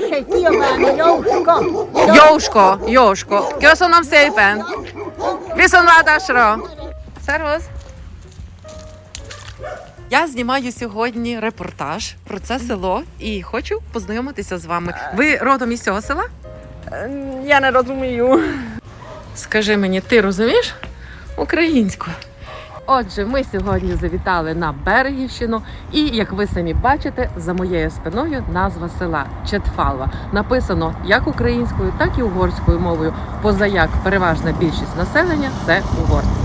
Tessék kiabálni, Jóska! Jósko, Jósko. Köszönöm szépen. Viszontlátásra. Сервус. Я знімаю сьогодні репортаж про це село і хочу познайомитися з вами. Ви родом із цього села? Я не розумію. Скажи мені, ти розумієш українську? Отже, ми сьогодні завітали на Берегівщину, і як ви самі бачите, за моєю спиною назва села Четфалва. Написано як українською, так і угорською мовою. Позаяк переважна більшість населення це угорці.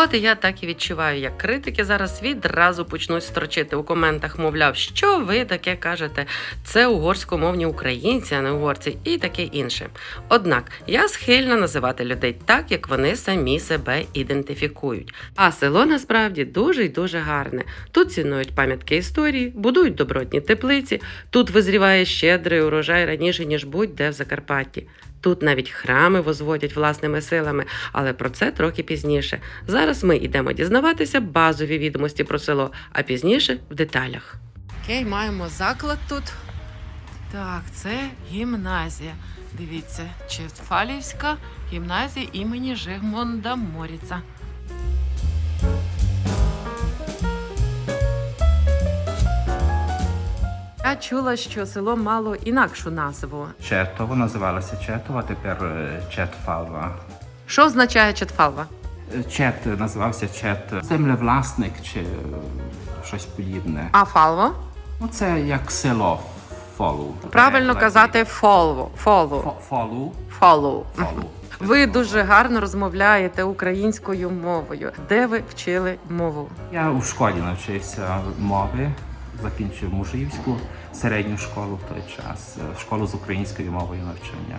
От я так і відчуваю, як критики зараз відразу почнуть строчити у коментах, мовляв, що ви таке кажете? Це угорськомовні українці, а не угорці, і таке інше. Однак я схильна називати людей так, як вони самі себе ідентифікують. А село насправді дуже й дуже гарне. Тут цінують пам'ятки історії, будують добротні теплиці. Тут визріває щедрий урожай раніше ніж будь-де в Закарпатті. Тут навіть храми возводять власними силами, але про це трохи пізніше. Зараз ми йдемо дізнаватися базові відомості про село, а пізніше в деталях. Окей, маємо заклад тут. Так, це гімназія. Дивіться, Четфалівська гімназія імені Жигмонда Моріца. Я чула, що село мало інакшу назву. Четово називалося Четово, а тепер е, Четфалва. Що означає Четфалва? Е, Чет називався Чет землевласник чи е, щось подібне. А Фалво? Ну, це як село Фолу. Правильно казати Фолво. Фолво. Фо- Фолу. Фолу. Фолу. Ви дуже гарно розмовляєте українською мовою. Де ви вчили мову? Я у школі навчився мови, закінчив мужівську середню школу в той час, е, школу з українською мовою навчання.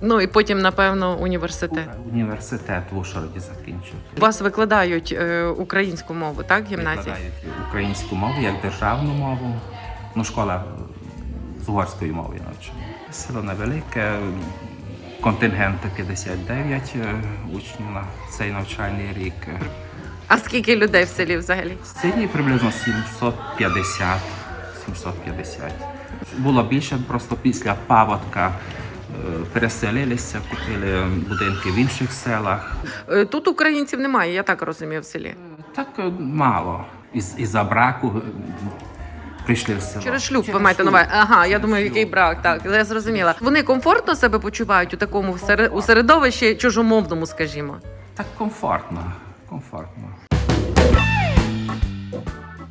Ну і потім, напевно, університет. Університет в Ужгороді закінчив. У вас викладають е, українську мову, так? в Гімназії? Викладають українську мову як державну мову. Ну, школа е, з угорською мовою навчання. Село невелике, контингент 59 е, учнів на цей навчальний рік. А скільки людей в селі взагалі? В селі приблизно 750. 750. Було більше просто після паводка. е, Переселилися, купили будинки в інших селах. Е, Тут українців немає, я так розумію, в селі. Так е, мало. Із, із-за браку прийшли в село. Через шлюб ви маєте на увазі. Ага, я думаю, який брак. Так, я зрозуміла. Вони комфортно себе почувають у такому сере- у середовищі чужомовному, скажімо. Так комфортно. Комфортно.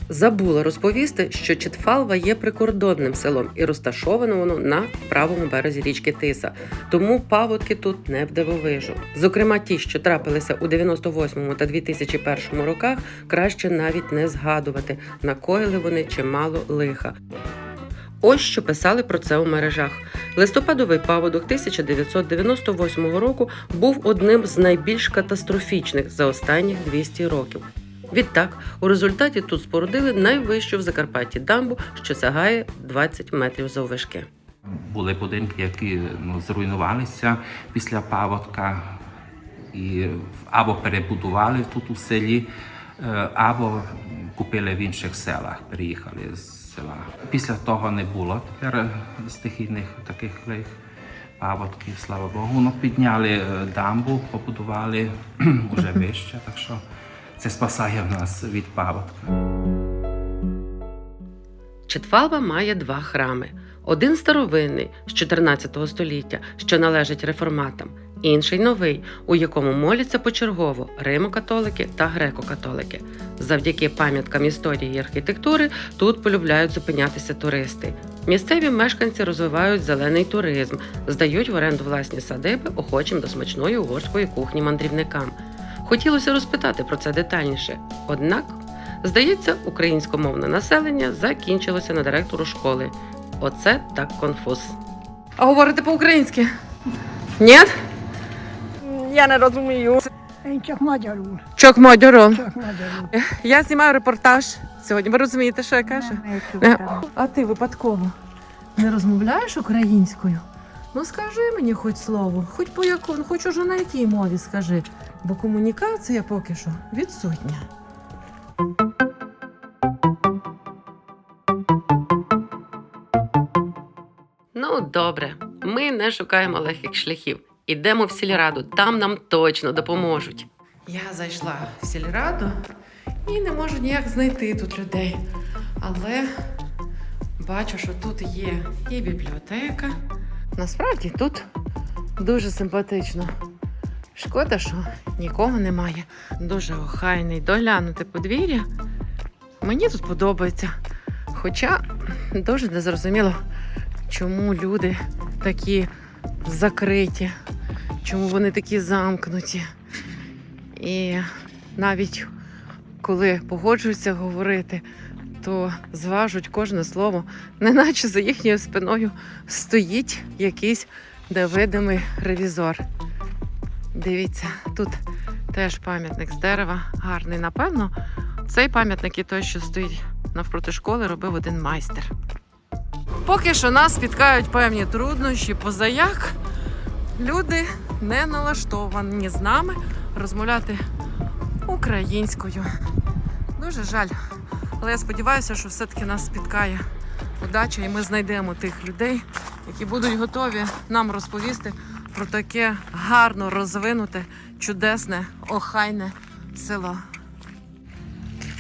Забула розповісти, що Читфалва є прикордонним селом і розташовано воно на правому березі річки Тиса. Тому паводки тут не в дивовижу. Зокрема, ті, що трапилися у 98-му та 2001 роках, краще навіть не згадувати. Накоїли вони чимало лиха. Ось що писали про це у мережах. Листопадовий паводок 1998 року був одним з найбільш катастрофічних за останніх 200 років. Відтак, у результаті тут спорудили найвищу в Закарпатті дамбу, що сягає 20 метрів заввишки. Були будинки, які ну, зруйнувалися після паводка і або перебудували тут у селі, е, або купили в інших селах, переїхали з села. Після того не було тепер е, стихійних таких паводків, слава Богу. Ну, підняли е, дамбу, побудували вже вище, так що це спасає нас від паводка. Четвалва має два храми: один старовинний з 14 століття, що належить реформатам, інший новий, у якому моляться почергово римо-католики та греко-католики. Завдяки пам'яткам історії і архітектури тут полюбляють зупинятися туристи. Місцеві мешканці розвивають зелений туризм, здають в оренду власні садиби охочим до смачної угорської кухні мандрівникам. Хотілося розпитати про це детальніше, однак Здається, українськомовне населення закінчилося на директору школи. Оце так конфуз. А говорите по-українськи? Ні? Я не розумію. Én csak magyarul, Чок мадьоро. csak magyarul. Я знімаю репортаж сьогодні. Ви розумієте, що я кажу? Értük А ти випадково не розмовляєш українською? Ну скажи мені хоч слово, хоч по яку, ну, хоч уже на якій мові скажи, бо комунікація поки що відсутня. Ну, добре, ми не шукаємо легких шляхів. Ідемо в сільраду, там нам точно допоможуть. Я зайшла в сільраду і не можу ніяк знайти тут людей. Але бачу, що тут є і бібліотека. Насправді тут дуже симпатично. Шкода, що нікого немає. Дуже охайний, доглянути подвір'я. Мені тут подобається. Хоча дуже незрозуміло, чому люди такі закриті, чому вони такі замкнуті. І навіть коли погоджуються говорити, то зважуть кожне слово, неначе за їхньою спиною стоїть якийсь невидимий ревізор. Дивіться, тут теж пам'ятник з дерева, гарний. Напевно, цей пам'ятник і той, що стоїть навпроти школи, робив один майстер. Поки що нас спіткають певні труднощі, позаяк люди не налаштовані з нами розмовляти українською. Дуже жаль. Але я сподіваюся, що все-таки нас спіткає удача, і ми знайдемо тих людей, які будуть готові нам розповісти про таке гарно розвинуте, чудесне, охайне село.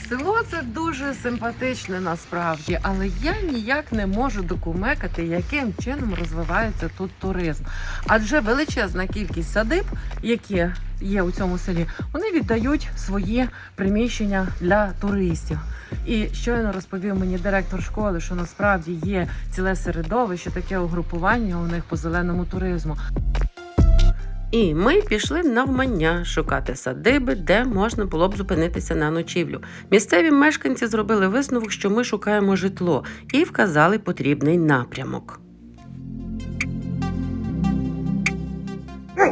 Село це дуже симпатичне насправді, але я ніяк не можу докумекати, яким чином розвивається тут туризм. Адже величезна кількість садиб, які є у цьому селі, вони віддають свої приміщення для туристів. І щойно розповів мені директор школи, що насправді є ціле середовище, таке угрупування у них по зеленому туризму. І ми пішли навмання шукати садиби, де можна було б зупинитися на ночівлю. Місцеві мешканці зробили висновок, що ми шукаємо житло, і вказали потрібний напрямок.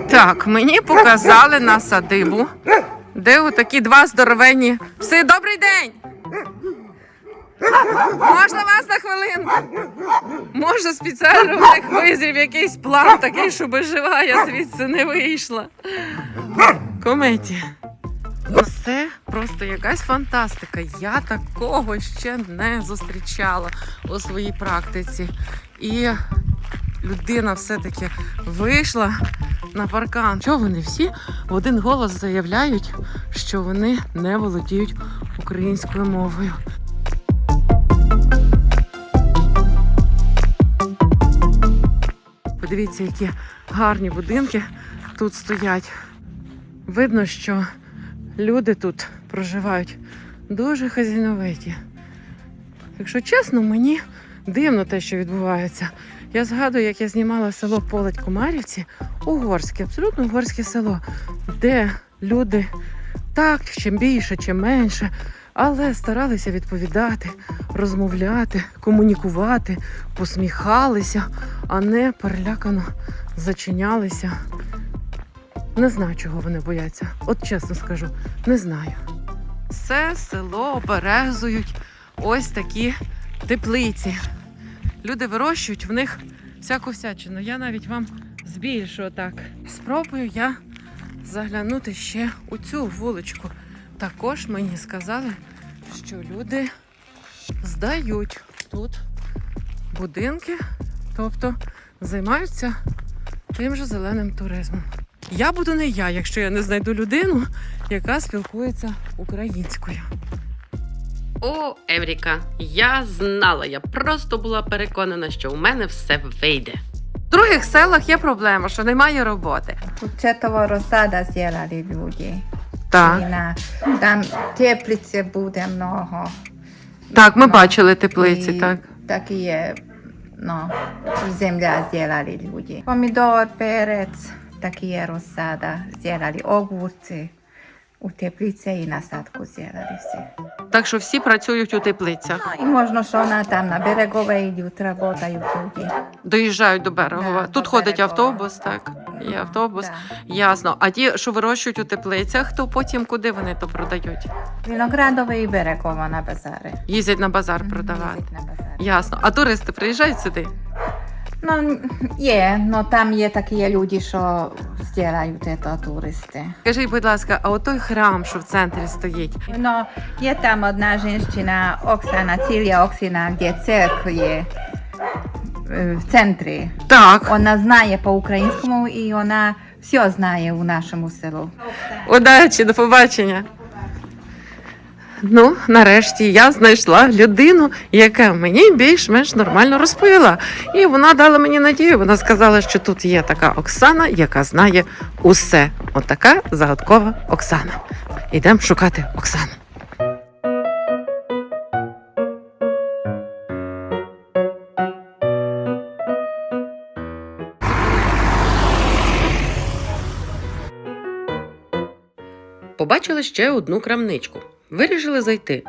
Так, мені показали на садибу, де отакі два здоровенні пси. Добрий день! Можна вас на хвилинку? Може, спеціально в них визрів якийсь план такий, щоб жива я звідси не вийшла. Кометі. Це просто якась фантастика. Я такого ще не зустрічала у своїй практиці. І людина все-таки вийшла на паркан. Чого вони всі в один голос заявляють, що вони не володіють українською мовою. Подивіться, які гарні будинки тут стоять. Видно, що люди тут проживають дуже хазяйновиті. Якщо чесно, мені дивно те, що відбувається. Я згадую, як я знімала село Поледь Комарівці, угорське, абсолютно угорське село, де люди так, чим більше, чим менше, але старалися відповідати, розмовляти, комунікувати, посміхалися, а не перелякано зачинялися. Не знаю, чого вони бояться. От чесно скажу, не знаю. Все село оберезують ось такі теплиці. Люди вирощують в них всяку всячину. Я навіть вам збільшу так. Спробую я заглянути ще у цю вуличку. Також мені сказали, що люди здають тут будинки, тобто займаються тим же зеленим туризмом. Я буду не я, якщо я не знайду людину, яка спілкується українською. О, Евріка, я знала, я просто була переконана, що у мене все вийде. В других селах є проблема, що немає роботи. Četovo rosada zjelali ljudi. Так, tam teplice bude mnogo. так, ми бачили теплиці, I так. Taki je, no, zemlja zjelali ljudi. Pomidor, perec, taki je rosada zjelali ogurci. Teplice i na sadku zjelali. Так що всі працюють у теплицях, No, I možno što ona tam na beregove idu, trabotaju ljudi. доїжджають до Берегова. Да, Тут до ходить Берегова. автобус, так. Є автобус. Da. Ясно. А ті, що вирощують у теплицях, то потім куди вони то продають? Vinogradove i beregovo na bazare. Їздять на базар продавати. jezik na bazare. Ясно. А туристи приїжджають сюди? No je, no tam je такі люди, що зділяють це туристи. Скажіть, будь ласка, а отой храм, що в центрі стоїть, Ну, є там одна жінщина, Оксана, Цілія Оксіна, де церква є. е, в центрі. Так. Вона знає по-українському і вона все знає у нашому селу. Удачі, до побачення. Ну, нарешті я знайшла людину, яка мені більш-менш нормально розповіла. І вона дала мені надію. Вона сказала, що тут є така Оксана, яка знає усе. Отака загадкова Оксана. Йдемо шукати Оксану. Побачили ще одну крамничку Вирішили зайти,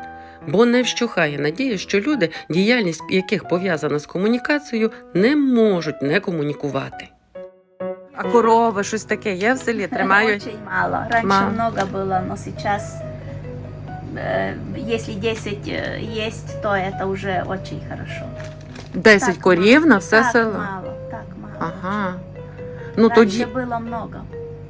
бо не вщухає надія, що люди, діяльність яких пов'язана з комунікацією, не можуть не комунікувати. А корови, щось таке є в селі, Очень мало. Раньше Мало. много было, но сейчас, э, если 10 э, есть, то это уже очень хорошо. 10 Так корів мало. на все так село. мало, так мало. Ага. Ну Раньше тоді было много.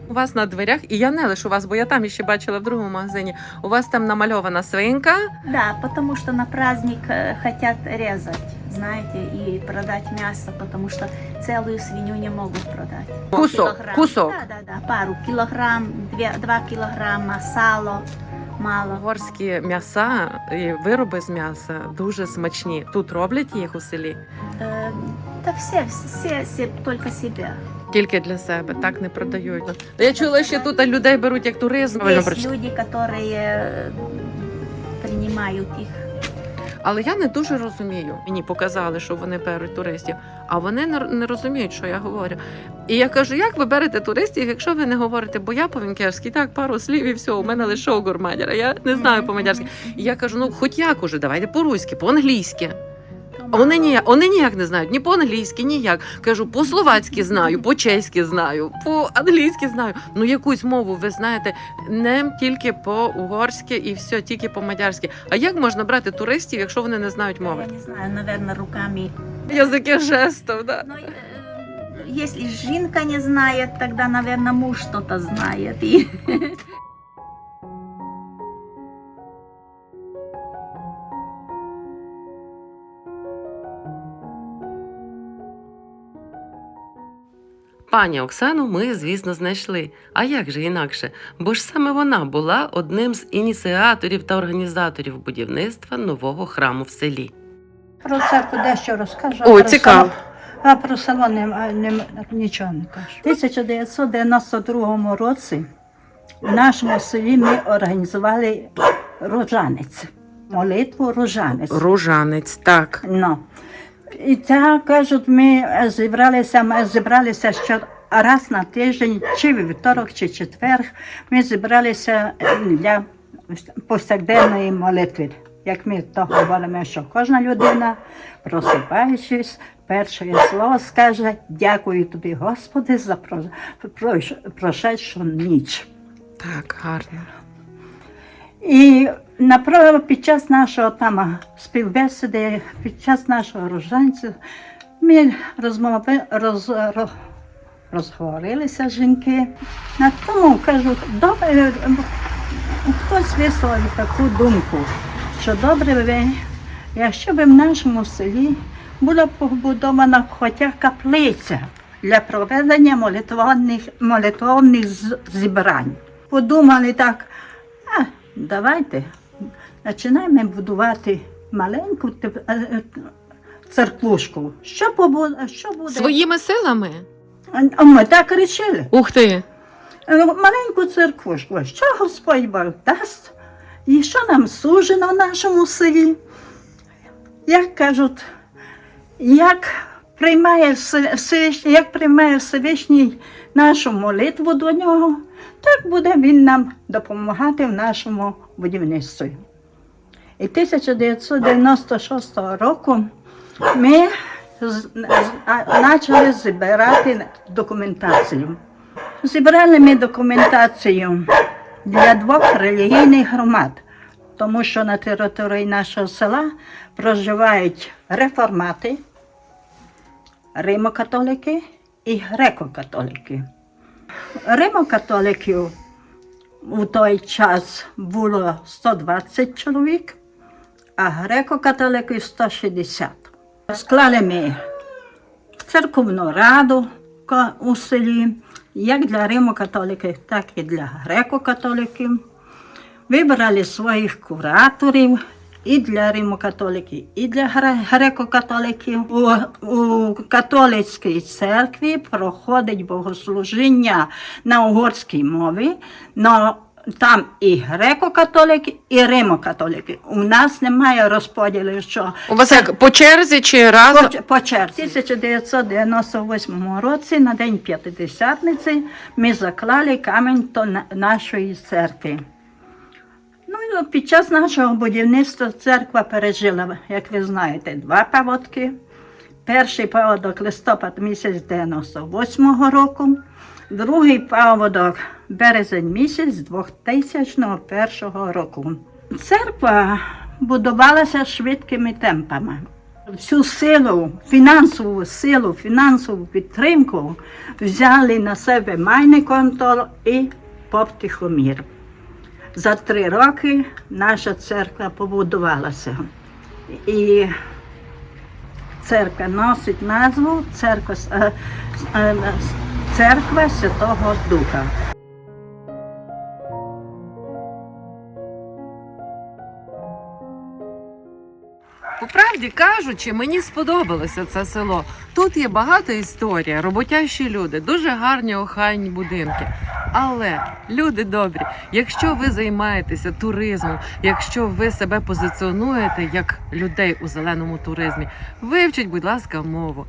у вас на дверях, і я не лише у вас, бо я там ще бачила в другому магазині. У вас там намальована свинка. Да, потому что на праздник э, хотят резать, знаете, и продать мясо, потому что целую свинью не могут продать. Кусок, Килограмм. кусок. Да, да, да, пару килограмм, две, два килограмма, сало мало. Горські м'яса і вироби з м'яса дуже смачні. Тут роблять їх у селі. Э, да все, все, все, только себя. Тільки для себе, так не продають. Я чула, що тут людей беруть як туризм. Есть люди, которые э, принимают их. Але я не дуже розумію. Мені показали, що вони беруть туристів, а вони не, не розуміють, що я говорю. І я кажу, як ви берете туристів, якщо ви не говорите, бо я по-венгерськи, так, пару слів і все, у мене лише гурмадяра, я не знаю по-мадярськи. І я кажу, ну хоч як уже, давайте по-руськи, по-англійськи. Вони ніяк, вони ніяк не знають, ні по-англійськи, ніяк. Кажу, по-словацьки знаю, по-чеськи знаю, по-англійськи знаю. Ну якусь мову ви знаєте, не тільки по-угорськи і все, тільки по-мадярськи. А як можна брати туристів, якщо вони не знають мови? Я не знаю, наверное, руками. Язики жестов, да. Но э, если жинка не знает, тогда, наверное, муж что-то знает. Пані Оксану ми, звісно, знайшли. А як же інакше? Бо ж саме вона була одним з ініціаторів та організаторів будівництва нового храму в селі. Про церкву дещо розкажу. Про цікаво. А про село не, не, нічого не кажу. У 1992 році в нашому селі ми організували рожанець. Молитву рожанець. Ружанець, так. Ну. І так кажуть, ми зібралися, ми зібралися що раз на тиждень, чи вівторок, чи четвер. Ми зібралися для повсякденної молитви. Як ми то говоримо, що кожна людина, просипаючись, перше слово скаже дякую тобі, Господи, за про- про- прошедшу ніч. Так, гарно. І направо під час нашого там співбесіди, під час нашого рожанцю, ми розмови, роз, роз, розговорилися жінки. На тому кажуть, добре, хтось висловив таку думку, що добре би, якщо б в нашому селі була побудована хоча каплиця для проведення молитвонних, молитвовних з- зібрань. Подумали так, а, давайте починаємо будувати маленьку е, е, церквушку. Що, побу- що буде? Своїми силами? А ми так кричали. Ух ти! Е, Маленьку церквушку. Що Господь Бог дасть? І що нам сужено в нашому селі? Як кажуть, як приймає Всевишній, як приймає Всевишній нашу молитву до нього, так буде він нам допомагати в нашому будівництві. І 1996 року ми почали збирати документацію. Зібрали ми документацію для двох релігійних громад, тому що на території нашого села проживають реформати, римокатолики і греко-католики. Римокатоликів у той час було 120 чоловік, а греко-католиків 160. Склали ми церковну раду у селі, як для римокатоликів, так і для греко-католиків. Вибрали своїх кураторів і для римокатоликів, і для греко-католиків. У, у католицькій церкві проходить богослужіння на угорській мові. но там і греко-католики, і римокатолики. У нас немає розподілу, що У вас як по черзі чи разом? по, по черзі. У 1998 році, на День П'ятидесятниці, ми заклали камінь до нашої церкви. Ну, під час нашого будівництва церква пережила, як ви знаєте, два паводки. Перший паводок листопад місяць 98 року, другий паводок березень місяць 2001 року. Церква будувалася швидкими темпами. Всю силу, фінансову силу, фінансову підтримку взяли на себе майний контроль і поп Тихомір. За три роки наша церква побудувалася. І церква носить назву церква, с- е, е, церква Святого Духа. Правді кажучи, мені сподобалося це село. Тут є багато історія, роботящі люди, дуже гарні охайні будинки. Але люди добрі, якщо ви займаєтеся туризмом, якщо ви себе позиціонуєте як людей у зеленому туризмі, вивчіть, будь ласка, мову.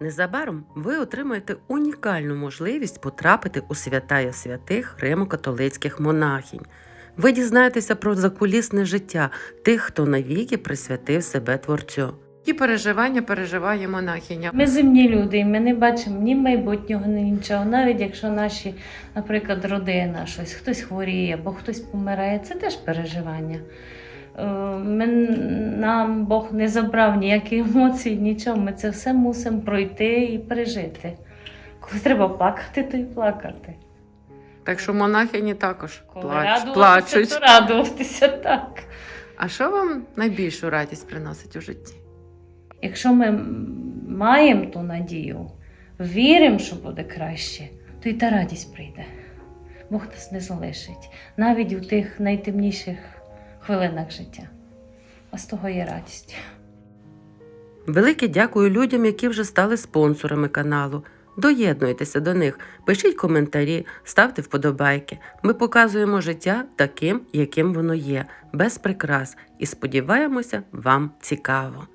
Незабаром ви отримаєте унікальну можливість потрапити у святая святих римо-католицьких монахінь. Ви дізнаєтеся про закулісне життя тих, хто навіки присвятив себе творцю. Які переживання переживає монахиня? Ми земні люди, і ми не бачимо ні майбутнього, ні нічого. Навіть якщо наші, наприклад, родина, щось, хтось хворіє або хтось помирає, це теж переживання. Е, Ми, нам Бог не забрав ніякі емоції, нічого. Ми це все мусимо пройти і пережити. Коли треба плакати, то й плакати. Так що монахині також Коли плач, плачуть. то радуватися так. А що вам найбільшу радість приносить у житті? Якщо ми маємо ту надію, віримо, що буде краще, то й та радість прийде. Бог нас не залишить, навіть у тих найтемніших хвилинах життя. А з того є радість. Велике дякую людям, які вже стали спонсорами каналу. Доєднуйтеся до них, пишіть коментарі, ставте вподобайки. Ми показуємо життя таким, яким воно є, без прикрас, і сподіваємося, вам цікаво.